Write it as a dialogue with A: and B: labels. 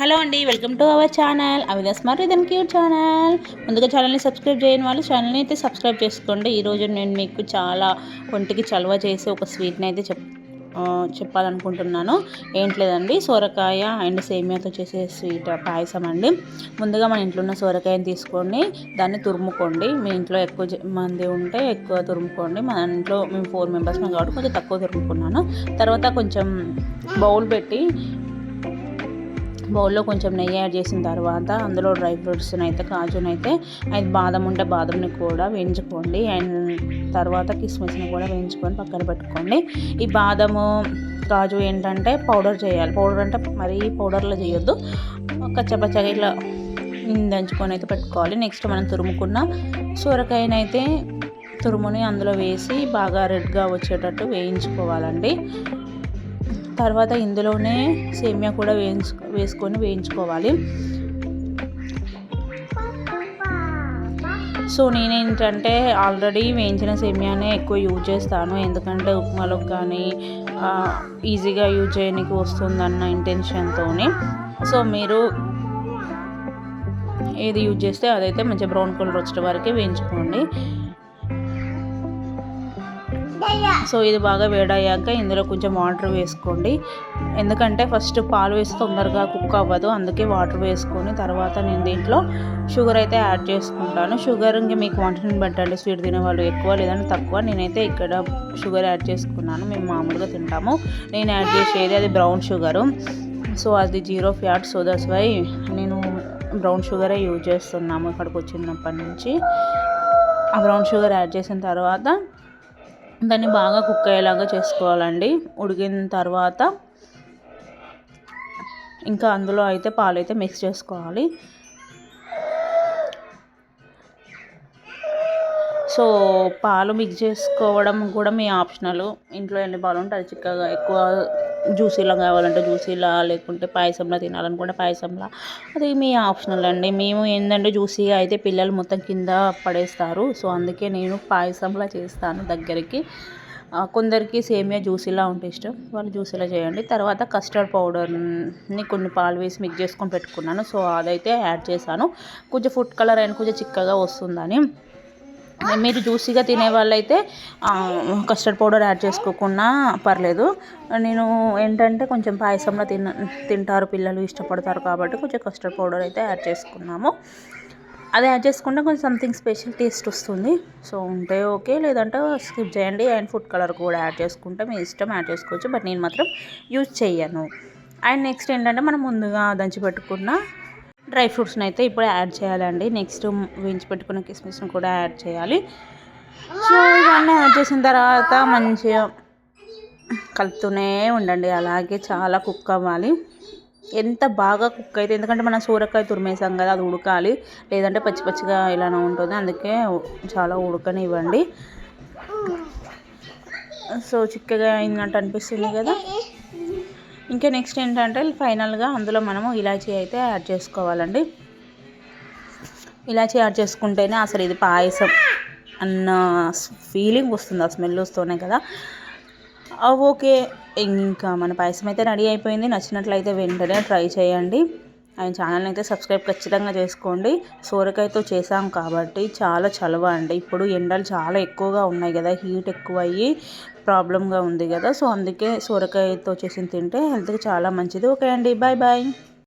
A: Hello అండి welcome to our channel. అవిదా smart ఇదన్ క్యూట్ ఛానల్. ముందుగా ఛానల్ని సబ్స్క్రైబ్ చేయని వాళ్ళు ఛానల్ని అయితే సబ్స్క్రైబ్ చేసుకోండి. ఈరోజు నేను మీకు చాలా ఒంటికి చలవ చేసే ఒక స్వీట్ని అయితే చెప్ చెప్పాలనుకుంటున్నాను. ఏంటి లేదండి సోరకాయ అండ్ సేమియాతో చేసే స్వీట్ పాయసం అండి. ముందుగా మన ఇంట్లో ఉన్న సోరకాయని తీసుకొని దాన్ని తురుముకోండి. మీ ఇంట్లో ఎక్కువ మంది ఉంటే ఎక్కువ తురుముకోండి. మన ఇంట్లో మేము ఫోర్ మెంబర్స్ కాబట్టి కొంచెం తక్కువ తురుముకున్నాను. తర్వాత కొంచెం బౌల్ పెట్టి బౌల్లో కొంచెం నెయ్యి యాడ్ చేసిన తర్వాత అందులో డ్రై ఫ్రూట్స్ని అయితే కాజునైతే అయితే బాదం ఉంటే బాదంని కూడా వేయించుకోండి. అండ్ తర్వాత కిస్మిస్ని కూడా వేయించుకొని పక్కన పెట్టుకోండి. ఈ బాదము కాజు ఏంటంటే పౌడర్ చేయాలి. పౌడర్ అంటే మరీ పౌడర్లో చేయొద్దు. కచ్చపచ్చగా ఇట్లా దంచుకొని అయితే పెట్టుకోవాలి. నెక్స్ట్ మనం తురుముకున్న సొరకాయనైతే తురుముని అందులో వేసి బాగా రెడ్గా వచ్చేటట్టు వేయించుకోవాలండి. తర్వాత ఇందులోనే సేమియా కూడా వేయించు వేసుకొని వేయించుకోవాలి. సో నేనేంటంటే ఆల్రెడీ వేయించిన సేమియానే ఎక్కువ యూజ్ చేస్తాను. ఎందుకంటే ఉప్మాలకు కానీ ఈజీగా యూజ్ చేయడానికి వస్తుందన్న ఇంటెన్షన్తో సో మీరు ఏది యూజ్ చేస్తే అదైతే మంచిగా బ్రౌన్ కలర్ వచ్చే వరకే వేయించుకోండి. సో ఇది బాగా వేడయ్యాక ఇందులో కొంచెం వాటర్ వేసుకోండి. ఎందుకంటే ఫస్ట్ పాలు వేసి తొందరగా కుక్ అవ్వదు. అందుకే వాటర్ వేసుకొని తర్వాత నేను దీంట్లో షుగర్ అయితే యాడ్ చేసుకుంటాను. షుగర్ ఇంకా మీకు క్వాంటిటీని బట్టండి స్వీట్ తినే వాళ్ళు ఎక్కువ లేదంటే తక్కువ. నేనైతే ఇక్కడ షుగర్ యాడ్ చేసుకున్నాను. మేము మామూలుగా తింటాము. నేను యాడ్ చేసేది అది బ్రౌన్ షుగరు. సో అది zero fat. So that's why నేను బ్రౌన్ షుగరే యూజ్ చేస్తున్నాము ఇక్కడికి వచ్చినప్పటి నుంచి. ఆ బ్రౌన్ షుగర్ యాడ్ చేసిన తర్వాత దాన్ని బాగా కుక్ అయ్యేలాగా చేసుకోవాలండి. ఉడికిన తర్వాత ఇంకా అందులో అయితే పాలు అయితే మిక్స్ చేసుకోవాలి. సో పాలు మిక్స్ చేసుకోవడం కూడా మీ ఆప్షనల్ ఇంట్లో ఎన్ని పాలు ఉంటే అది చిక్కగా ఎక్కువ జ్యూసీలా కావాలంటే జ్యూసీలా లేకుంటే పాయసంలా తినాలనుకుంటే పాయసంలా. అది మీ ఆప్షనల్ అండి. మేము ఏంటంటే జ్యూసీగా అయితే పిల్లలు మొత్తం కింద పడేస్తారు. సో అందుకే నేను పాయసంలా చేస్తాను దగ్గరికి. కొందరికి సేమియా జ్యూసీలా ఉంటే ఇష్టం. వాళ్ళు జ్యూసీలా చేయండి. తర్వాత కస్టర్డ్ పౌడర్ని కొన్ని పాలు వేసి మిక్స్ చేసుకొని పెట్టుకున్నాను. సో అదైతే యాడ్ చేశాను. కొంచెం ఫుడ్ కలర్ అయిన కొంచెం చిక్కగా వస్తుందని. మీరు జ్యూసీగా తినే వాళ్ళైతే కస్టర్డ్ పౌడర్ యాడ్ చేసుకోకుండా పర్లేదు. నేను ఏంటంటే కొంచెం పాయసంలో తిన తింటారు పిల్లలు ఇష్టపడతారు కాబట్టి కొంచెం కస్టర్డ్ పౌడర్ అయితే యాడ్ చేసుకున్నాము. అది యాడ్ చేసుకుంటే కొంచెం సంథింగ్ స్పెషల్ టేస్ట్ వస్తుంది. సో ఉంటే ఓకే లేదంటే స్కిప్ చేయండి. అండ్ ఫుడ్ కలర్ కూడా యాడ్ చేసుకుంటే మీ ఇష్టం యాడ్ చేసుకోవచ్చు. బట్ నేను మాత్రం యూజ్ చేయను అండ్ నెక్స్ట్ ఏంటంటే మనం ముందుగా దంచి పెట్టుకున్న డ్రై ఫ్రూట్స్ని అయితే ఇప్పుడు యాడ్ చేయాలండి. నెక్స్ట్ వేయించి పెట్టుకున్న కిస్మిస్ని కూడా యాడ్ చేయాలి. సో ఇవన్నీ యాడ్ చేసిన తర్వాత మంచిగా కలుపుతూనే ఉండండి. అలాగే చాలా కుక్ అవ్వాలి. ఎంత బాగా కుక్ అయితే ఎందుకంటే మనం సూరకాయ తురిమేసాం కదా అది ఉడకాలి. లేదంటే పచ్చి పచ్చిగా ఇలానే ఉంటుంది. అందుకే చాలా ఉడకనివ్వండి. సో చిక్కగా అయినట్టు అనిపిస్తుంది కదా. ఇంకా నెక్స్ట్ ఏంటంటే ఫైనల్గా అందులో మనము ఇలాచీ అయితే యాడ్ చేసుకోవాలండి. ఇలాచీ యాడ్ చేసుకుంటేనే అసలు ఇది పాయసం అన్న ఫీలింగ్ వస్తుంది ఆ స్మెల్ వస్తూనే కదా. ఓకే ఇంకా మన పాయసం అయితే రెడీ అయిపోయింది. నచ్చినట్లయితే వెంటనే ట్రై చేయండి. ఆయన ఛానల్ని అయితే సబ్స్క్రైబ్ ఖచ్చితంగా చేసుకోండి. సోరకాయతో చేసాం కాబట్టి చాలా చలవ అండి. ఇప్పుడు ఎండలు చాలా ఎక్కువగా ఉన్నాయి కదా హీట్ ఎక్కువ అయ్యి ప్రాబ్లంగా ఉంది కదా. సో అందుకే సోరకాయతో చేసి తింటే హెల్త్కి చాలా మంచిది. ఓకే అండి. Bye bye.